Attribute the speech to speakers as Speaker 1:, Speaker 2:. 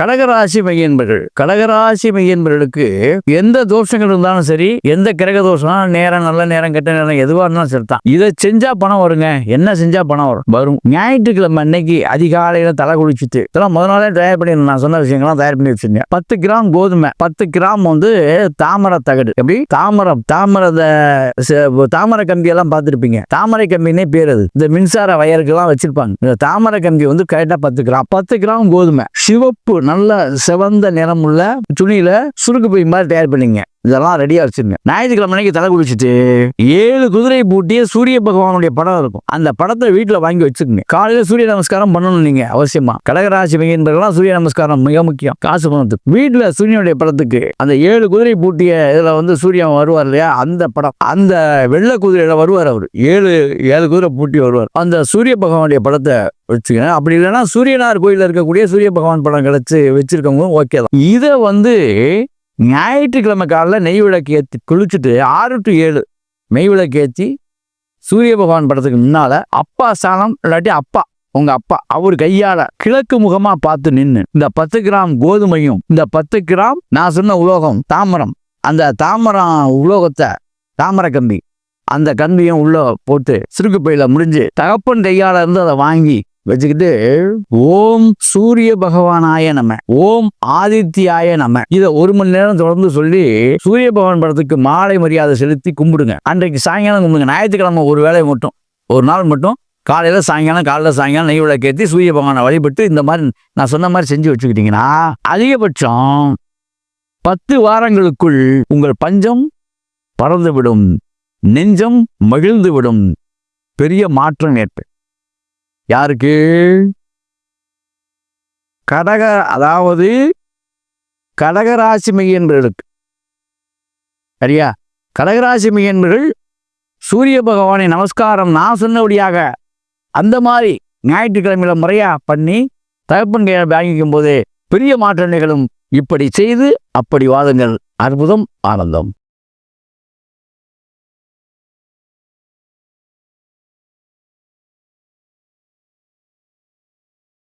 Speaker 1: கடகராசி மையன்பர்கள். கடகராசி மையன்பர்களுக்கு எந்த தோஷங்கள் இருந்தாலும் சரி எந்த கிரக தோஷம் நேரம் நல்ல நேரம் கெட்ட நேரம் எதுவா இருந்தாலும் சரி தான். இதை செஞ்சா பணம் வருங்க. என்ன செஞ்சா பணம் வரும்? வரும். ஞாயிற்றுக்கிழமை அன்னைக்கு அதிகாலையில தலை குளிச்சுட்டு இதெல்லாம் முதல் நாளே தயார் பண்ணி நான் சொன்ன விஷயங்கள்லாம் தயார் பண்ணி வச்சிருங்க. பத்து கிராம் கோதுமை பத்து கிராம் வந்து தாமரை தகடு. எப்படி? தாமரம். தாமரை தாமரை கம்பி எல்லாம் பார்த்துருப்பீங்க. தாமரை கம்பினே பேர் அது. இந்த மின்சார வயருக்கெல்லாம் வச்சிருப்பாங்க. இந்த தாமரை கம்பி வந்து கரெக்டா பத்து கிராம். பத்து கிராம் கோதுமை. சிவப்பு நல்ல சிவந்த நிறமுள்ள துணியில சுருக்கு பை மாதிரி தயார் பண்ணிங்க. இதெல்லாம் ரெடியா வச்சிருங்க. ஞாயிற்றுக்கிழமை அன்னைக்கு தலை குளிச்சுட்டு ஏழு குதிரை பூட்டிய சூரிய பகவானுடைய படம் இருக்கும். அந்த படத்தை வீட்டுல வாங்கி வச்சுக்கோங்க. காலையில சூரிய நமஸ்காரம் பண்ணணும் நீங்க அவசியமா. கடகராசி மையன்றதெல்லாம் சூரிய நமஸ்காரம் மிக முக்கியம். காசு பணத்துக்கு வீட்டுல சூரியனுடைய படத்துக்கு அந்த ஏழு குதிரை பூட்டிய இதுல வந்து சூரியன் வருவார் இல்லையா? அந்த படம். அந்த வெள்ளை குதிரையில வருவார் அவர். ஏழு ஏழு குதிரை பூட்டி வருவார். அந்த சூரிய பகவானுடைய படத்தை வச்சுக்கணும் அப்படி இல்லைன்னா சூரியனார் கோயிலில் இருக்கக்கூடிய சூரிய பகவான் படம் கிடைச்சு வச்சிருக்கவங்க ஓகே தான். இதை வந்து ஞாயிற்றுக்கிழமை காலைல நெய் விளக்கு ஏற்றி குளிச்சுட்டு ஆறு டு ஏழு மெய் விளக்கு ஏற்றி சூரிய பகவான் படத்துக்கு முன்னால அப்பா ஸ்தானம் இல்லாட்டி அப்பா உங்க அப்பா அவர் கையால் கிழக்கு முகமா பார்த்து நின்று இந்த பத்து கிராம் கோதுமையும் இந்த பத்து கிராம் நான் சொன்ன உலோகம் தாமரம் அந்த தாமரம் உலோகத்தை தாமரை கம்பி அந்த கம்பியும் உள்ளே போட்டு சிறுக்கு பையில் முடிஞ்சு தகப்பன் கையால் இருந்து அதை வாங்கி வச்சுக்கிட்டு ஓம் சூரிய பகவானாய நம்ம ஓம் ஆதித்யாய நம்ம இதை ஒரு மணி நேரம் தொடர்ந்து சொல்லி சூரிய பகவான் படத்துக்கு மாலை மரியாதை செலுத்தி கும்பிடுங்க. அன்றைக்கு சாயங்காலம் கும்பிடுங்க. ஞாயிற்றுக்கிழமை ஒரு வேளை மட்டும். ஒரு நாள் மட்டும். காலையில சாயங்காலம் காலையில சாயங்காலம் நெய் விளக்கேற்றி சூரிய பகவானை வழிபட்டு இந்த மாதிரி நான் சொன்ன மாதிரி செஞ்சு வச்சுக்கிட்டீங்கன்னா அதிகபட்சம் பத்து வாரங்களுக்குள் உங்கள் பஞ்சம் பறந்துவிடும். நெஞ்சம் மகிழ்ந்துவிடும். பெரிய மாற்றம் ஏற்படும். யாருக்கு? கடக அதாவது கடகராசி மையன்பர்களுக்கு சரியா? கடகராசி மையன்பர்கள் சூரிய பகவானை நமஸ்காரம் நான் சொன்னபடியாக அந்த மாதிரி ஞாயிற்றுக்கிழமையில முறையாக பண்ணி தகப்பன் கையில் வாங்கிக்கும் போதே பெரிய மாற்ற நிகழும் இப்படி செய்து அப்படி வாதுங்கள் அற்புதம் ஆனந்தம்.